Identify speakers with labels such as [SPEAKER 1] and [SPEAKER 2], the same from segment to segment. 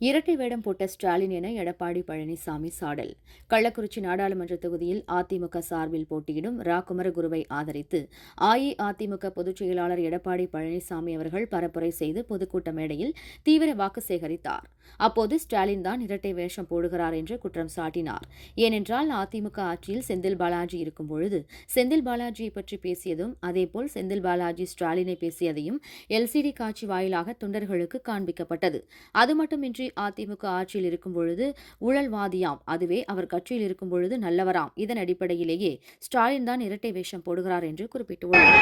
[SPEAKER 1] இரட்டை வேடம் போட்ட ஸ்டாலின் என எடப்பாடி பழனிசாமி சாடல். கள்ளக்குறிச்சி நாடாளுமன்ற தொகுதியில் அதிமுக சார்பில் போட்டியிடும் ரா குமரகுருவை ஆதரித்து அஇஅதிமுக பொதுச் செயலாளர் எடப்பாடி பழனிசாமி அவர்கள் பரப்புரை செய்து பொதுக்கூட்ட மேடையில் தீவிர வாக்கு சேகரித்தார். அப்போது ஸ்டாலின் தான் இரட்டை வேஷம் போடுகிறார் என்று குற்றம் சாட்டினார். ஏனென்றால் அதிமுக ஆட்சியில் செந்தில் பாலாஜி இருக்கும் பொழுது செந்தில் பாலாஜியை பற்றி பேசியதும் அதேபோல் செந்தில் பாலாஜி ஸ்டாலினை பேசியதையும் எல்சிடி காட்சி வாயிலாக தொண்டர்களுக்கு காண்பிக்கப்பட்டது. அது மட்டுமின்றி அதிமுக ஆட்சியில் இருக்கும் பொழுது ஊழல்வாதியாம். அதுவே அவர் கட்சியில் இருக்கும் பொழுது நல்லவராம். இதன் அடிப்படையிலேயே ஸ்டாலின் தான் இரட்டை வேஷம் போடுகிறார் என்று குறிப்பிட்டுள்ளார்.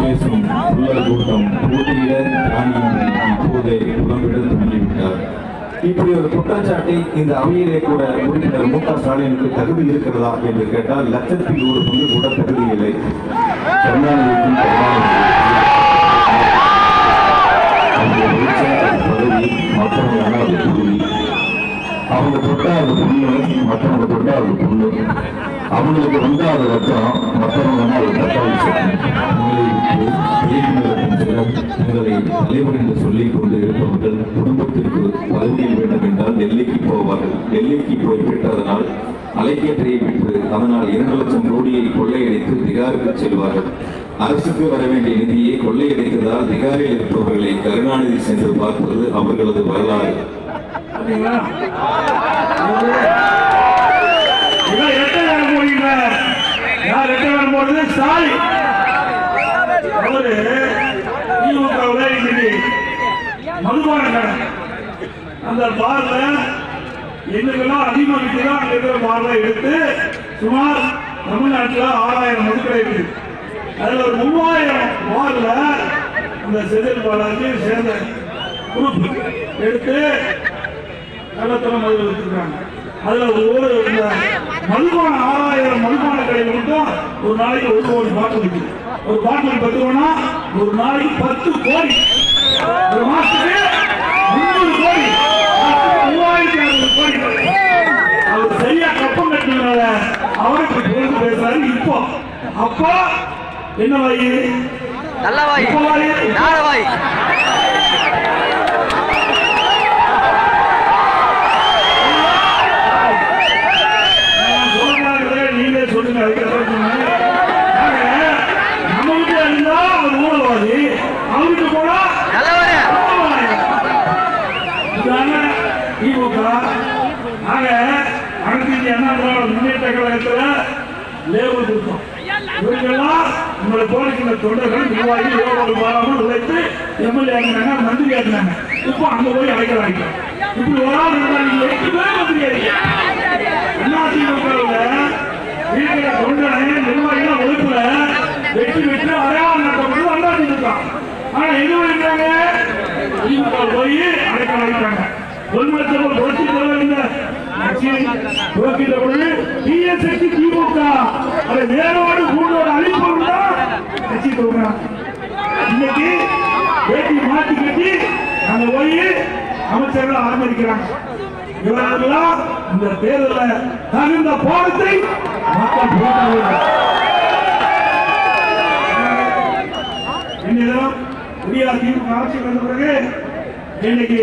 [SPEAKER 2] பேசும் புல்லர் கூட்டம் போட்டியிட ராணியின் இப்போதே புலம்பிட தொடங்கிவிட்டார் இப்படி ஒரு குற்றச்சாட்டை இந்த அவையிலே கூட உறுப்பினர் மு க ஸ்டாலினுக்கு தகுதி இருக்கிறதா என்று கேட்டால் லட்சத்தில் ஒரு பங்கு கூட தகுதி இல்லை. கருணாநிதிக்கும் கருணாநிதி பதவி மற்றவங்க பதவி அவங்க தொட்டா அது பொண்ணு மற்றவங்க தொட்டா அது பொண்ணு அவங்களுக்கு வந்தா அது ரத்தம் மற்றவங்க அது தக்காளி உங்களை தலைவர் அலைக்கேற்றையை பெற்று அதனால் இரண்டு லட்சம் கோடியை கொள்ளையடித்து திகாருக்கு செல்வார்கள். அரசுக்கு வர வேண்டிய நிதியை கொள்ளையடித்ததால் திகாரில் இருப்பவர்களை கருணாநிதி சென்று பார்ப்பது அவர்களது வரலாறு.
[SPEAKER 3] மதுபான அந்த பார்ல இன்னைக்கெல்லாம் அதிகமாக தான் அங்க இருக்கிற பார்ல எடுத்து சுமார் தமிழ்நாட்டில் ஆறாயிரம் மதுக்கடை இருக்கு. அதில் ஒரு மூவாயிரம் பார்ல அந்த செதில் பாலாஜி சேர்ந்த குரூப் எடுத்து கள்ளத்தனம் மது வச்சிருக்காங்க அதுல ஒவ்வொரு இந்த மதுபான ஆறாயிரம் மதுபான கடையில் மட்டும் ஒரு நாளைக்கு ஒரு கோடி பாட்டில் இருக்குது ஒரு பாட்டில் பத்து ஒரு நாளைக்கு பத்து கோடி. அப்போ என்ன வாயி?
[SPEAKER 4] நல்ல வாய். நார வாய்
[SPEAKER 3] நான் சொல்றாங்களே, நீங்களே சொல்லுங்க அதுக்கப்புறம் சொன்னேன். ஆக, நம்ம வீட்டுல இருந்தா அவர் ஊழல்வாதி அவருக்கு போனா
[SPEAKER 4] நல்லவரே
[SPEAKER 3] ஊழல்வாதி. இதாங்க திமுக ஆக அனைத்து இந்திய அண்ணா திராவிட முன்னேற்ற கழகத்துல லேபிள் கொடுத்தோம் இவர்களெல்லாம் உங்களை போலிக்கிற தொண்டர்கள் நிர்வாகி யோகாவில் உழைத்து எம்எல்ஏ ஆகினாங்க மந்திரி ஆகினாங்க. இப்போ அங்க போய் அழைக்க வாங்கிட்டோம். இப்படி ஒரு ஆள் இருந்தா நீங்க எட்டு பேர் மந்திரி ஆகிங்க அதிமுகவுல இருக்கிற தொண்டனை நிர்வாகிகள் ஒழுப்புல வெற்றி பெற்று அடையாளம் நடத்தப்பட்டு அண்ணா ஆனா எங்க போயிருக்காங்க திமுக போய் அடைக்க வைக்கிறாங்க பொன்மத்தவர் புரட்சி தலைவர் இந்த கட்சியை பொழுது டிஎஸ்எஸ்சி திமுக அதை கூண்டோடு தான் கட்சி துவக்கிறாங்க கட்டி வேட்டி மாட்டி கட்டி அங்க போய் அமைச்சர்கள் ஆரம்பிக்கிறாங்க. இவர்களெல்லாம் இந்த தேர்தலில் தகுந்த பாடத்தை மக்கள் போட்டார்கள் என்னிடம் குடியார் திமுக ஆட்சி வந்த பிறகு இன்னைக்கு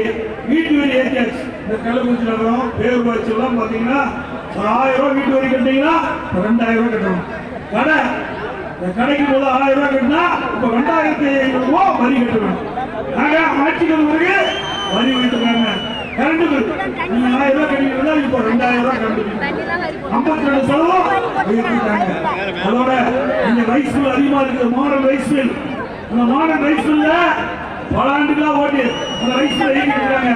[SPEAKER 3] வீட்டு வரி ஏற்றியாச்சு இந்த கள்ளக்குறிச்சி நகரம் பேரூராட்சி எல்லாம் பார்த்தீங்கன்னா ஒரு ஆயிரம் ரூபாய் வீட்டு வரி கட்டிங்கன்னா ரெண்டாயிரம் ரூபாய் கட்டணும். கடை கடைக்கு போது ஆயிரம் ரூபாய் கட்டினா இப்ப ரெண்டாயிரத்தி ஐநூறு ரூபாய் வரி கட்டணும் நாங்க ஆட்சிக்கு பிறகு வரி விட்டுருக்காங்க கரண்ட் பில் நீங்க ஆயிரம் ரூபாய் கட்டிக்கிறதா இப்போ ரெண்டாயிரம் ரூபாய் கரண்ட் ஐம்பத்தி ரெண்டு சதவீதம் உயர்த்திட்டாங்க. அதோட இந்த ரைஸ் மில் அதிகமா இருக்குது. மாடல் ரைஸ் இந்த அந்த மாடல் ரைஸ் மில்ல பல ஆண்டுகளா ஓட்டி அந்த ரைஸ் மில் இயக்கிட்டு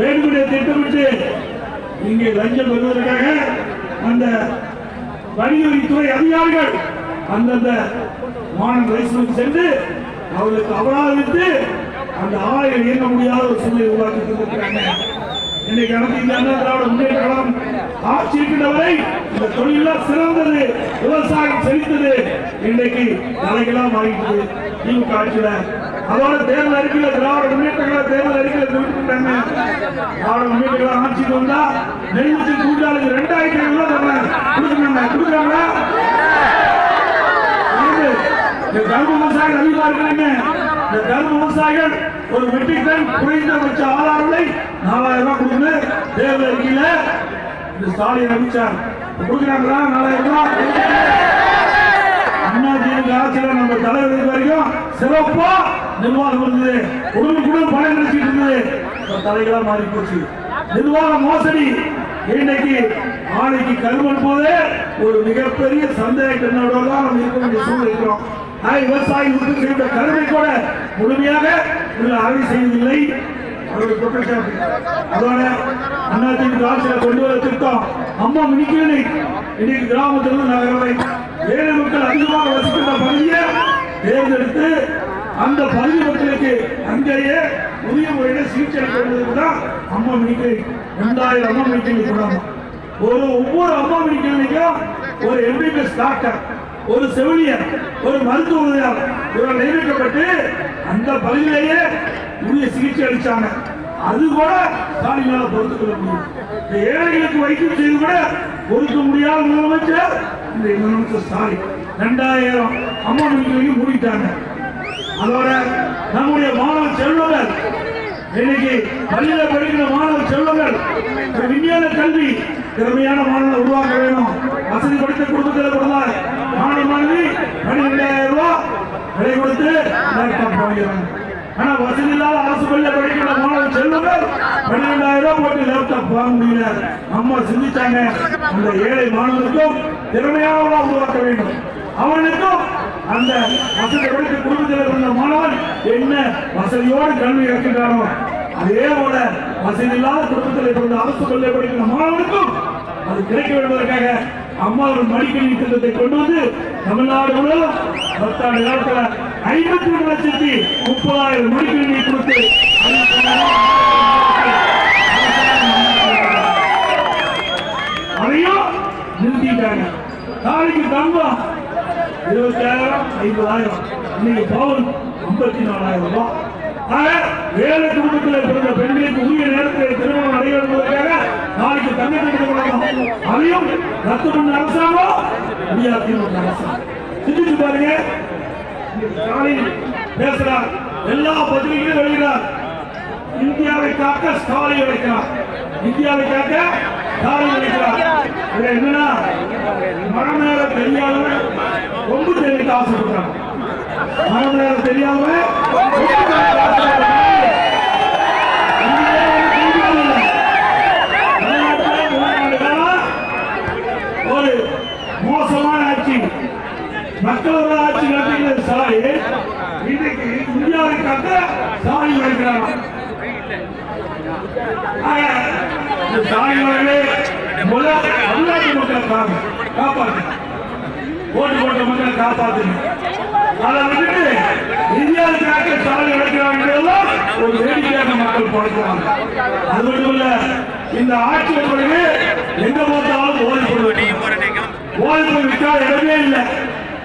[SPEAKER 3] வேண்டுமென்றே திட்டமிட்டு இங்கே லஞ்சம் பெறுவதற்காக அந்த வணிகவரித்துறை அதிகாரிகள் அந்தந்த மாநில ரைஸ் சென்று அவர்களுக்கு அபராதித்து அந்த ஆலைகள் இயங்க முடியாத ஒரு சூழ்நிலை உருவாக்கி தந்திருக்கிறாங்க. இன்னைக்கு அனைத்து இந்த அண்ணா திராவிட முன்னேற்ற கழகம் ஆட்சி இருக்கின்றவரை இந்த தொழிலாம் சிறந்தது விவசாயம் செழித்தது. இன்னைக்கு தலைகளாக மாறிட்டது திமுக ஆட்சியில அதோட தேர்தல் அறிக்கையில திராவிட முன்னேற்ற கழக தேர்தல் அறிக்கையில குறிப்பிட்டாங்க திராவிட முன்னேற்ற கழகம் ஆட்சிக்கு வந்தா நெல்லுக்கு கூட்டாளுக்கு ரெண்டாயிரத்தி ஐநூறு ரூபாய் தர்றாங்க. கொடுக்குறாங்க கொடுக்குறாங்களா இந்த கரும்பு விவசாயிகள் இந்த கரும்பு விவசாயிகள் ஒரு மெட்ரிக் டன் குறைந்தபட்ச ஆதார நாலாயிரம் ரூபாய் கொடுத்து தேர்தல் அறிக்கையில இந்த ஸ்டாலின் அறிவிச்சார் கொடுக்குறாங்களா? நாலாயிரம் ரூபாய்? அண்ணா திமுக ஆட்சியில நம்ம தலைவர் வரைக்கும் சிறப்பா நிர்வாகம் இருந்தது. உடனுக்குடன் பணம் கிடைச்சிட்டு இருந்தது. தலைகளா மாறி போச்சு நிர்வாக மோசடி. இன்னைக்கு ஆணைக்கு கருவன் போதே ஒரு மிகப்பெரிய சந்தேக கண்ணோட தான் நம்ம இருக்க வேண்டிய சூழ்நிலை இருக்கிறோம். ஆக விவசாயி உற்பத்தி செய்த கருவை கூட முழுமையாக இதில் ஆய்வு செய்வதில்லை அவருடைய குற்றச்சாட்டு அதோட அதிமுக ஆட்சியில கொண்டு வர திட்டம் அம்மா மினிக்கிளை இன்னைக்கு கிராமத்திலிருந்து நகர வரை ஏழை மக்கள் அதிகமாக வசிக்கின்ற பகுதியை தேர்ந்தெடுத்து அந்த பகுதி மக்களுக்கு அங்கேயே உரிய முறையில் சிகிச்சை அளிப்பதற்கு தான் அம்மா மினிக்கிளை ரெண்டாயிரம் அம்மா மினிக்கிளை கூடாது ஒரு ஒவ்வொரு அம்மா மினிக்கிளைக்கும் ஒரு எம்பிபிஎஸ் டாக்டர் ஒரு செவிலியர் ஒரு மருத்துவ உதவியாளர் இவர்கள் நியமிக்கப்பட்டு அந்த பகுதியிலேயே உரிய சிகிச்சை அளிச்சாங்க. அது கூட தாலிகளால் பொறுத்துக் கொள்ள முடியும். இந்த ஏழைகளுக்கு வைத்தியம் செய்து கூட பொறுக்க முடியாத முதலமைச்சர் இந்த முதலமைச்சர் ஸ்டாலின். ரெண்டாயிரம் அம்மா மினிக்கிளையும் மூடிட்டாங்க அதோட நம்முடைய மாணவ செல்வங்கள் இன்னைக்கு பள்ளியில படிக்கிற மாணவ செல்வங்கள் ஒரு விஞ்ஞான கல்வி திறமையான மாணவனை உருவாக்க வேணும். வசதி படித்த குடும்பத்தில் பிறந்தார் மாணவ மாணவி பன்னிரெண்டாயிரம் ரூபாய் விலை கொடுத்து லேப்டாப் வாங்கிறாங்க ஆனா வசதி இல்லாத அரசு பள்ளியில படிக்கிற மாணவ செல்வங்கள் பன்னிரெண்டாயிரம் ரூபாய் போட்டு லேப்டாப் வாங்க முடியல. அம்மா சிந்திச்சாங்க. அந்த ஏழை மாணவனுக்கும் திறமையான உருவாக்க வேண்டும். அவனுக்கும் அந்த வசதி படித்த குடும்பத்தில் இருந்த மாணவன் என்ன வசதியோடு கல்வி இறக்கின்றானோ அதே போல வசதி இல்லாத குடும்பத்தில் இருந்த அரசு பள்ளியை படிக்கிற மாணவனுக்கும் அது கிடைக்க வேண்டுவதற்காக அம்மாவின் மடிக்கல்வி திட்டத்தை கொண்டு வந்து தமிழ்நாடு முழுவதும் பத்தாண்டு காலத்தில் ஐம்பத்தி ரெண்டு லட்சத்தி முப்பதாயிரம் மடிக்கல்வியை கொடுத்து அதையும் நிறுத்திட்டாங்க. நாளைக்கு தங்கம் இருபத்தாயிரம் ஐம்பதாயிரம். இன்னைக்கு பவுன் ஐம்பத்தி நாலாயிரம் ரூபாய். ஆக குடும்பத்தில் பிறந்த பெண்களுக்கு உரிய நேரத்தில் திருமணம் நடைபெறுவதற்காக நாளைக்கு தங்க அதையும் ரத்து பண்ண அரசாங்கம்? முடியாது திமுக அரசாங்கம் சிந்திச்சு பாருங்க. பேசுறார். எல்லா பத்திரிகையும் வெளியிடார் இந்தியாவை காக்க ஸ்டாலின் உழைக்கிறார் இந்தியாவை காக்க ஸ்டாலின் உழைக்கிறார் இதுல என்னன்னா மரம் நேர தெரியாதவன் ரொம்ப தெரிவிக்க ஆசைப்படுறாங்க மரம் தெரியாதவன் ஒரு மோசமான ஆட்சி. மக்களோட ஆட்சி நடத்துகிற ஸ்டாலின் இன்னைக்கு இந்தியாவை காக்க ஸ்டாலின் வருகிறார் இந்த முதல் காப்பாற்று ஓட்டு போட்ட மக்களை காப்பாற்றுங்க அதை விட்டுட்டு இந்தியாவை காக்க ஸ்டாலின் ஒரு வேடிக்கையாக மக்கள் படுத்துவாங்க அது மட்டும் இல்ல இந்த ஆட்சி பிறகு எங்க பார்த்தாலும் ஓடி போடுவாங்க போதைப்பொருள் இடமே இல்லை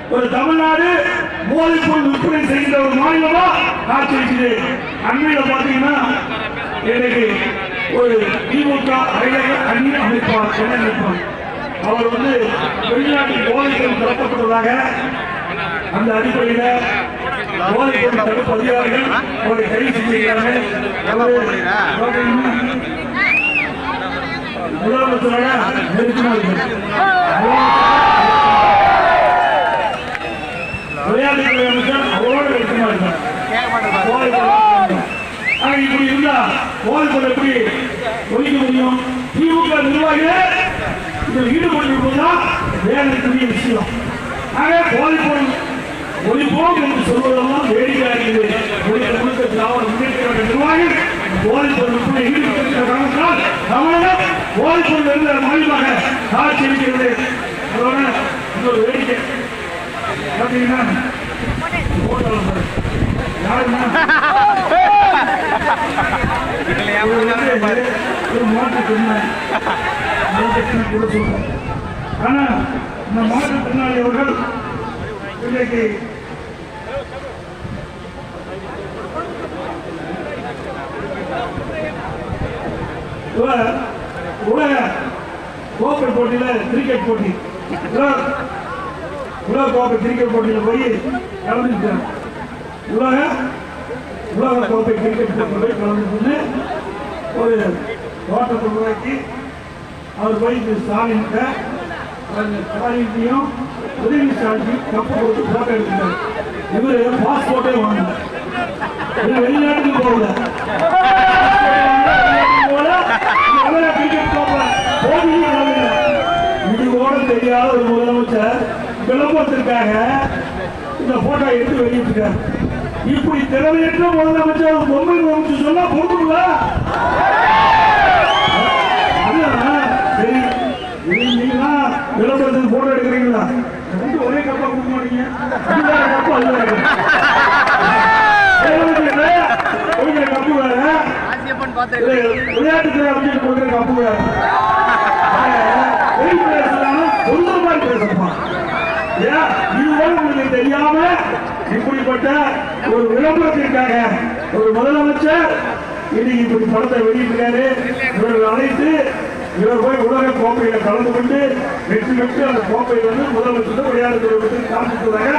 [SPEAKER 3] ஒரு தமிழ்நாடு போதைப்பொருள் விற்பனை செய்கிற ஒரு மாநிலமா காட்சி இருக்குது அண்மையில பாத்தீங்கன்னா இன்னைக்கு ஒரு திமுக அறிஞர் அணி அமைப்பார் சென்னை அமைப்பார். அவர் வந்து வெளிநாட்டில் போதைப்பொருள் தரப்பட்டுள்ளதாக அந்த அடிப்படையில போதைப்பொருள் தடுப்பு அதிகாரிகள் அவரை கைது செஞ்சிருக்கிறார்கள் அவரு பாத்தீங்கன்னா முதலமைச்சராக நெருக்கமா இருக்கிறார். விளையாட்டுத்துறை அமைச்சர் அவரோடு நெருக்கமா இருக்கார். ஆனா இப்படி இருந்தா போதைப்பொருள் எப்படி ஒழிக்க முடியும்? திமுக நிர்வாகிகள் இதில் ஈடுபட்டிருப்பதா வேதனைக்குரிய விஷயம். ஆக போதைப்பொருள் ஒழிப்போம் என்று சொல்வதெல்லாம் வேடிக்கையாக இருக்கிறது ஒழிக்க முழுக்க திராவிட முன்னேற்ற கழக நிர்வாகிகள் போதைப்பொருள் விற்பனை ஈடுபட்டிருக்கிற காரணத்தால் தமிழகம் போதைப்பொருள் இருந்த மாநிலமாக காட்சி இருக்கிறது இன்னொரு வேடிக்கை. பார்த்தீங்கன்னா ஒரு மாற்று திறனாளி கூட சொல்றேன் கிரிக்கெட் போட்டி உலக கோப்பை கிரிக்கெட் போட்டியில் போய் கலந்துட்டார் உலக உலக கோப்பை கிரிக்கெட் போட்டியில் போய் கலந்துட்டு ஒரு தோட்டத்தை உருவாக்கி அவர் போய் இந்த ஸ்டாலின்கிட்ட ஸ்டாலின்டையும் உதவி ஸ்டாலின் கப்பு கொடுத்து போட்டோ எடுத்துட்டார். இவர் பாஸ்போர்ட்டே வாங்கல இவர் வெளிநாட்டுக்கு போகல. இது கூட தெரியாத ஒரு முதலமைச்சர் விளம்பரத்திற்காக இந்த போட்டோ எடுத்து வெளியிட்டிருக்காரு. இப்படி திறமையற்ற முதலமைச்சர் பொம்மை சொன்னா பொறுப்புங்களா அதான், சரி இது நீங்களா விளம்பரத்துக்கு போட்டோ எடுக்கிறீங்களா ரெண்டு ஒரே கப்பா கொடுக்க மாட்டீங்க இது வேற கப்பு அது வேற கப்பு. கொடுக்கிற கப்பு வேற இது விளையாட்டுத்துறை அமைச்சர் கொடுக்கிற கப்பு வேற வெளி பேசலாம் சொல்ற மாதிரி பேசணுமா ஏன் உங்களுக்கு தெரியாம இப்படிப்பட்ட ஒரு விளம்பரத்திற்காக ஒரு முதலமைச்சர் இன்னைக்கு இப்படி படத்தை வெளியிட்டிருக்காரு. இவர்கள் அழைத்து இவர் போய் உலக கோப்பையில கலந்து கொண்டு வெற்றி பெற்று அந்த கோப்பையை வந்து முதலமைச்சர் விளையாட்டு காமிச்சதாக